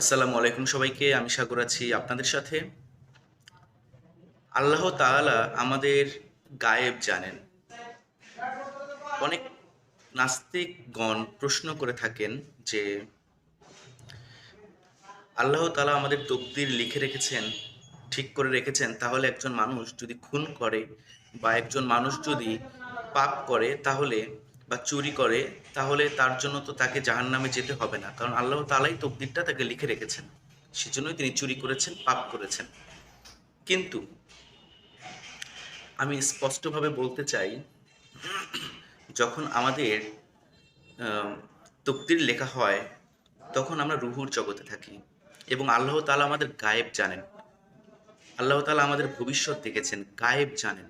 আসসালামু আলাইকুম সবাইকে, আমি সাগর আছি আপনাদের সাথে। আল্লাহ তাআলা আমাদের গায়েব জানেন। অনেক নাস্তিকগণ প্রশ্ন করে থাকেন যে, আল্লাহ তাআলা আমাদের তকদির লিখে রেখেছেন, ঠিক করে রেখেছেন, তাহলে একজন মানুষ যদি খুন করে বা একজন মানুষ যদি পাপ করে, তাহলে বা চুরি করে, তাহলে তার জন্য তো তাকে জাহান নামে যেতে হবে না। কারণ আল্লাহ তাআলাই তকদিরটা তাকে লিখে রেখেছেন। সেজন্যই তিনি চুরি করেছেন, পাপ করেছেন। কিন্তু আমি স্পষ্টভাবে বলতে চাই, যখন আমাদের তকদির লেখা হয়, তখন আমরা রুহুর জগতে থাকি এবং আল্লাহ তালা আমাদের গায়েব জানেন। আল্লাহ তালা আমাদের ভবিষ্যৎ দেখেছেন, গায়েব জানেন।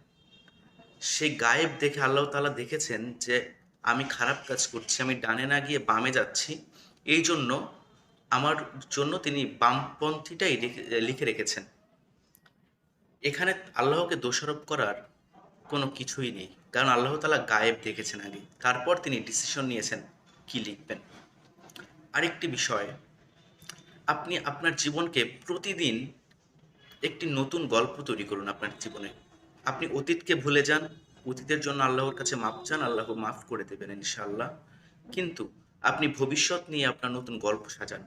সেই গায়েব দেখে আল্লাহ তালা দেখেছেন যে আমি খারাপ কাজ করছি, আমি ডানে না গিয়ে বামে যাচ্ছি। এই জন্য আমার জন্য তিনি বামপন্থীটাই লিখে রেখেছেন। এখানে আল্লাহকে দোষারোপ করার কোনো কিছুই নেই। কারণ আল্লাহ তালা গায়েব দেখেছেন আগে। তারপর তিনি ডিসিশন নিয়েছেন কি লিখবেন। আরেকটি বিষয়, আপনি আপনার জীবনকে প্রতিদিন একটি নতুন গল্প তৈরি করুন আপনার জীবনে। আপনি অতীতকে ভুলে যান অতীতের জন্য আল্লাহর কাছে মাপ চান, আল্লাহ মাফ করে দেবেন ইনশাআল্লাহ। কিন্তু আপনি ভবিষ্যৎ নিয়ে আপনার নতুন গল্প সাজান।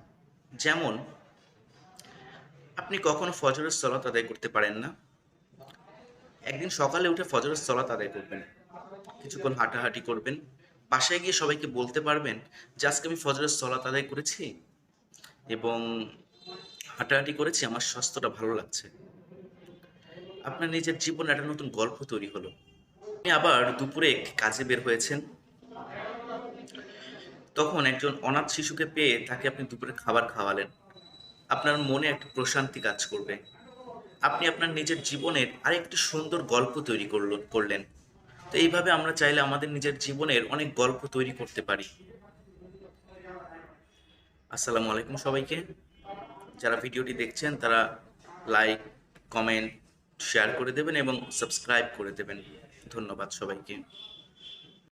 যেমন, আপনি কখনো ফজরের সলাত আদায় করতে পারেন না। একদিন সকালে উঠে ফজরের সলাত আদায় করবেন। কিছুক্ষণ হাঁটাহাঁটি করবেন। বাসায় গিয়ে সবাইকে বলতে পারবেন যে, আজকে আমি ফজরের সলাত আদায় করেছি এবং হাঁটাহাঁটি করেছি, আমার স্বাস্থ্যটা ভালো লাগছে। আপনার নিজের জীবনে একটা নতুন গল্প তৈরি হলো। আপনি আবার দুপুরে কাজে বের হয়েছেন? তখন একজন অনাথ শিশুকে পেয়ে তাকে আপনি দুপুরে খাবার খাওয়ালেন। আপনার মনে একটা প্রশান্তি কাজ করবে। আপনি আপনার নিজের জীবনের আরেকটি সুন্দর গল্প তৈরি করল, করলেন। তো এইভাবে আমরা চাইলে আমাদের নিজের জীবনের অনেক গল্প তৈরি করতে পারি। আসসালামু আলাইকুম সবাইকে। যারা ভিডিওটি দেখছেন তারা লাইক, কমেন্ট শেয়ার করে দেবেন এবং সাবস্ক্রাইব করে দেবেন। ধন্যবাদ সবাইকে।